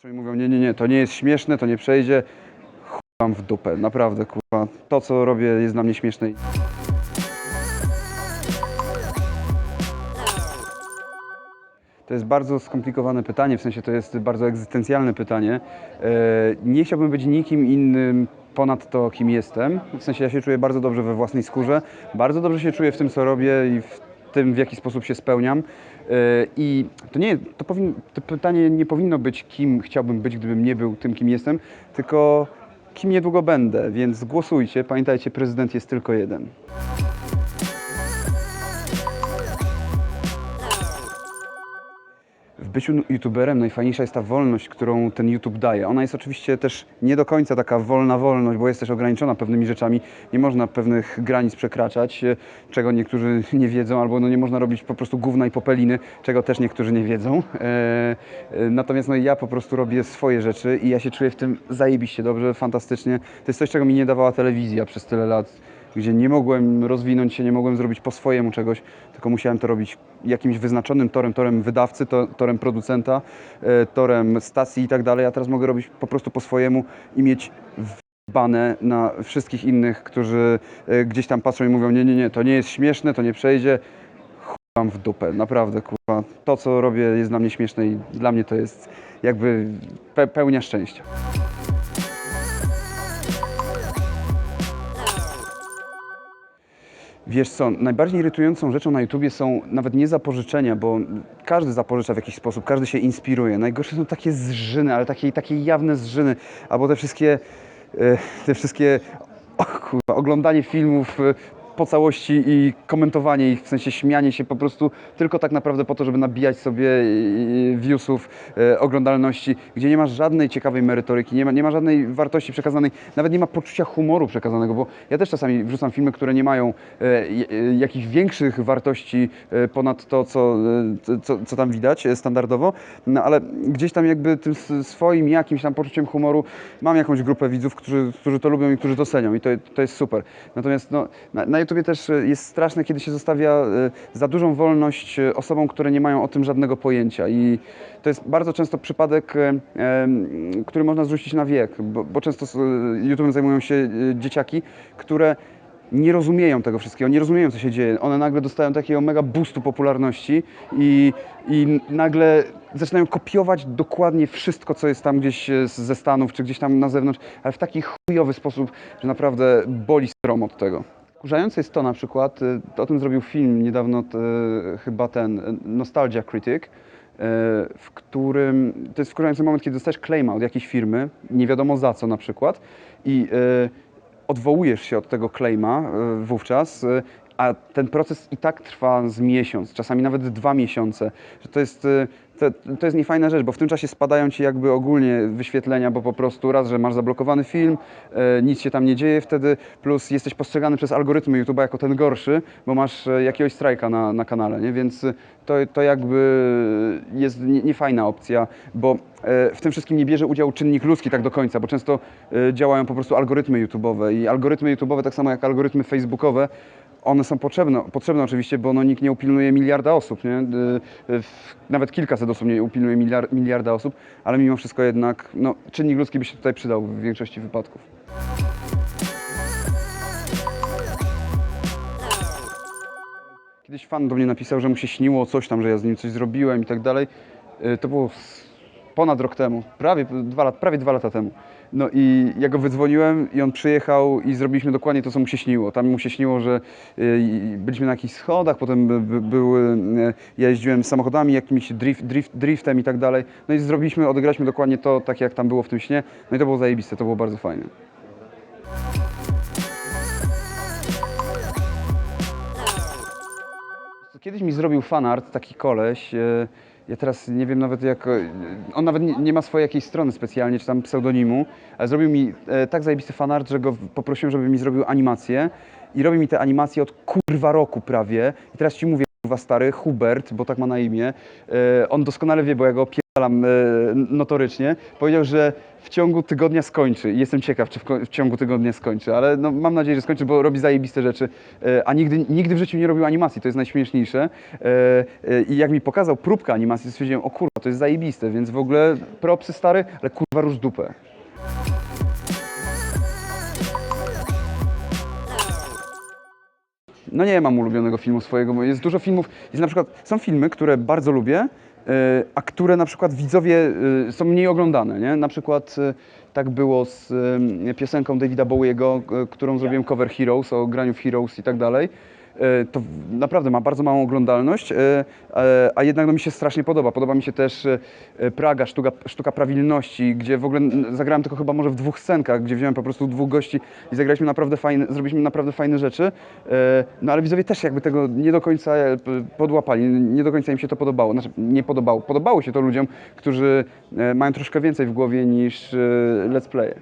patrzą i mówią, nie, nie, nie, to nie jest śmieszne, to nie przejdzie. Chuj wam w dupę, naprawdę, kurwa. To, co robię, jest dla mnie śmieszne. To jest bardzo skomplikowane pytanie, w sensie to jest bardzo egzystencjalne pytanie. E, Nie chciałbym być nikim innym ponad to, kim jestem. W sensie ja się czuję bardzo dobrze we własnej skórze, bardzo dobrze się czuję w tym, co robię i w tym, w jaki sposób się spełniam. E, I to nie, to, powin, to pytanie nie powinno być, kim chciałbym być, gdybym nie był tym, kim jestem, tylko kim niedługo będę, więc głosujcie. Pamiętajcie, prezydent jest tylko jeden. Byciu youtuberem najfajniejsza jest ta wolność, którą ten YouTube daje. Ona jest oczywiście też nie do końca taka wolna wolność, bo jest też ograniczona pewnymi rzeczami. Nie można pewnych granic przekraczać, e, czego niektórzy nie wiedzą, albo no nie można robić po prostu gówna i popeliny, czego też niektórzy nie wiedzą. E, e, Natomiast no, ja po prostu robię swoje rzeczy i ja się czuję w tym zajebiście dobrze, fantastycznie. To jest coś, czego mi nie dawała telewizja przez tyle lat gdzie nie mogłem rozwinąć się, nie mogłem zrobić po swojemu czegoś, tylko musiałem to robić jakimś wyznaczonym torem, torem wydawcy, to, torem producenta, e, torem stacji i tak dalej. A teraz mogę robić po prostu po swojemu i mieć bane na wszystkich innych, którzy e, gdzieś tam patrzą i mówią, nie, nie, nie, to nie jest śmieszne, to nie przejdzie. Wam w dupę, naprawdę, kurwa. To, co robię jest dla mnie śmieszne i dla mnie to jest jakby pe pełnia szczęścia. Wiesz co, najbardziej irytującą rzeczą na YouTubie są nawet nie zapożyczenia, bo każdy zapożycza w jakiś sposób, każdy się inspiruje. Najgorsze są takie zżyny, ale takie, takie jawne zżyny, albo te wszystkie, e, te wszystkie kurwa, oglądanie filmów e, po całości i komentowanie ich, w sensie śmianie się po prostu tylko tak naprawdę po to, żeby nabijać sobie e, viewsów, e, oglądalności, gdzie nie ma żadnej ciekawej merytoryki, nie ma, nie ma żadnej wartości przekazanej, nawet nie ma poczucia humoru przekazanego, bo ja też czasami wrzucam filmy, które nie mają e, jakichś większych wartości ponad to, co, co, co tam widać standardowo, no ale gdzieś tam jakby tym swoim jakimś tam poczuciem humoru mam jakąś grupę widzów, którzy, którzy to lubią i którzy to cenią i to, to jest super. Natomiast no, na, na YouTubie też e, jest straszne, kiedy się zostawia e, za dużą wolność e, osobom, które nie mają o tym żadnego pojęcia i to jest bardzo często przypadek, który można zrzucić na wiek, bo, często z YouTube'em zajmują się dzieciaki, które nie rozumieją tego wszystkiego, nie rozumieją, co się dzieje. One nagle dostają takiego mega boostu popularności i, i nagle zaczynają kopiować dokładnie wszystko, co jest tam gdzieś ze Stanów, czy gdzieś tam na zewnątrz, ale w taki chujowy sposób, że naprawdę boli strom od tego. Kurzające jest to na przykład, e, o tym zrobił film niedawno e, chyba ten e, Nostalgia Critic, w którym to jest wkurzający moment, kiedy dostajesz claima od jakiejś firmy, nie wiadomo za co na przykład i odwołujesz się od tego claima wówczas, a ten proces i tak trwa z miesiąc, czasami nawet dwa miesiące. Że to jest, e, to, to jest niefajna rzecz, bo w tym czasie spadają ci jakby ogólnie wyświetlenia, bo po prostu raz, że masz zablokowany film, e, nic się tam nie dzieje wtedy, plus jesteś postrzegany przez algorytmy YouTube'a jako ten gorszy, bo masz e, jakiegoś strajka na, na kanale, nie? więc to, to jakby jest nie- niefajna opcja, bo e, w tym wszystkim nie bierze udziału czynnik ludzki tak do końca, bo często e, działają po prostu algorytmy YouTube'owe i algorytmy YouTube'owe, tak samo jak algorytmy Facebookowe, one są potrzebne, potrzebne oczywiście, bo no, nikt nie upilnuje miliarda osób, nie? E, w- Nawet kilkaset osób nie upilnuje miliard, miliarda osób, ale mimo wszystko jednak no, czynnik ludzki by się tutaj przydał w większości wypadków. Kiedyś fan do mnie napisał, że mu się śniło coś tam, że ja z nim coś zrobiłem i tak dalej. E, To było ponad rok temu, prawie dwa, lat, prawie dwa lata temu. No i ja go wydzwoniłem i on przyjechał i zrobiliśmy dokładnie to, co mu się śniło. Tam mu się śniło, że i- byliśmy na jakichś schodach, potem by, by, były, e, ja jeździłem samochodami, jakimś drift, drift, driftem i tak dalej. No i zrobiliśmy, odegraliśmy dokładnie to, tak jak tam było w tym śnie. No i to było zajebiste, to było bardzo fajne. Kiedyś mi zrobił fanart taki koleś. Ja teraz nie wiem nawet jak. e, On nawet nie, nie ma swojej jakiejś strony specjalnie, czy tam pseudonimu, ale zrobił mi e, tak zajebisty fanart, że go poprosiłem, żeby mi zrobił animację. I robi mi te animacje od kurwa roku prawie. I teraz ci mówię, kurwa stary, Hubert, bo tak ma na imię. E, On doskonale wie, bo ja go opierdalam e, notorycznie. Powiedział, że w ciągu tygodnia skończy. I Jestem ciekaw, czy w, w ciągu tygodnia skończy, ale no, mam nadzieję, że skończy, bo robi zajebiste rzeczy. E, A nigdy, nigdy w życiu nie robił animacji, to jest najśmieszniejsze. E, e, I jak mi pokazał próbkę animacji, to stwierdziłem, o kurwa, to jest zajebiste, więc w ogóle propsy stary, ale kurwa róż dupę. No nie mam ulubionego filmu swojego, bo jest dużo filmów, jest na przykład, są filmy, które bardzo lubię, a które na przykład widzowie e, są mniej oglądane, nie? Na przykład e, tak było z e, piosenką Davida Bowiego, e, którą zrobiłem cover Heroes, o graniu w Heroes i tak dalej. E, To naprawdę ma bardzo małą oglądalność, e, e, a jednak no, mi się strasznie podoba. Podoba mi się też Praga, sztuka, sztuka prawilności, gdzie w ogóle zagrałem tylko chyba może w dwóch scenkach, gdzie wziąłem po prostu dwóch gości i zagraliśmy naprawdę fajne, zrobiliśmy naprawdę fajne rzeczy. No ale widzowie też jakby tego nie do końca podłapali, nie do końca im się to podobało. Znaczy nie podobało, podobało się to ludziom, którzy mają troszkę więcej w głowie niż let's playe.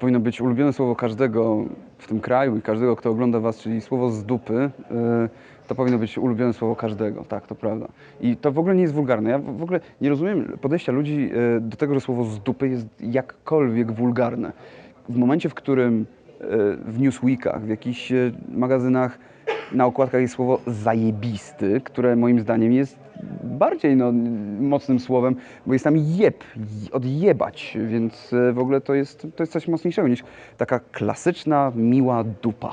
Powinno być ulubione słowo każdego w tym kraju i każdego, kto ogląda Was, czyli słowo z dupy. y, To powinno być ulubione słowo każdego, tak, to prawda. I to w ogóle nie jest wulgarne. Ja w ogóle nie rozumiem podejścia ludzi y, do tego, że słowo z dupy jest jakkolwiek wulgarne. W momencie, w którym y, w Newsweekach, w jakichś magazynach na okładkach jest słowo zajebisty, które moim zdaniem jest bardziej no, mocnym słowem, bo jest tam jeb, odjebać, więc e, w ogóle to jest, to jest coś mocniejszego niż taka klasyczna, miła dupa.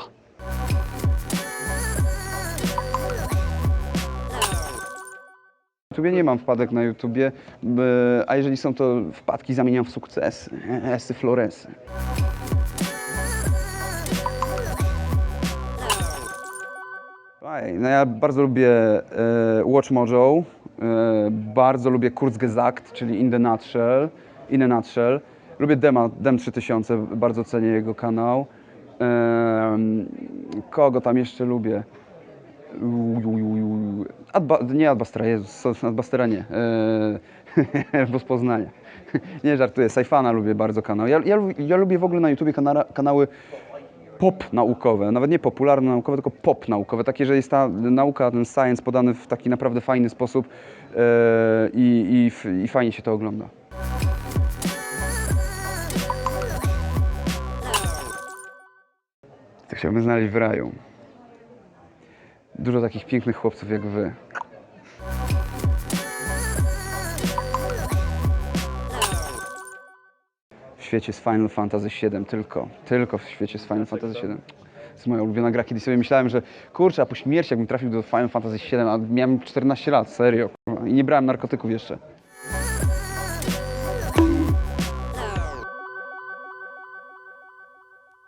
YouTubie nie mam wpadek na YouTubie, b- a jeżeli są to wpadki, zamieniam w sukcesy, esy, floresy. No ja bardzo lubię e, Watch Mojo, e, bardzo lubię Kurzgesagt, czyli In the Nutshell, In a Nutshell. Lubię Dema, Dem 3000, bardzo cenię jego kanał. Kogo tam jeszcze lubię? Adba, nie Adbastera, Jezus, Adbastera nie, e, bo z Poznania. Nie żartuję, Saifana lubię bardzo kanał. Ja, ja, ja lubię w ogóle na YouTubie kanara, kanały pop naukowe, nawet nie popularno naukowe, tylko pop naukowe, takie, że jest ta nauka, ten science podany w taki naprawdę fajny sposób e, i, i, fajnie się to ogląda. To chciałbym znaleźć w raju. Dużo takich pięknych chłopców jak wy. Świecie z Final Fantasy VII tylko, tylko w świecie z Final Fantasy VII. To jest moja ulubiona gra, kiedyś sobie myślałem, że kurczę, a po śmierci jakbym trafił do Final Fantasy VII, a miałem 14 lat, serio, i nie brałem narkotyków jeszcze.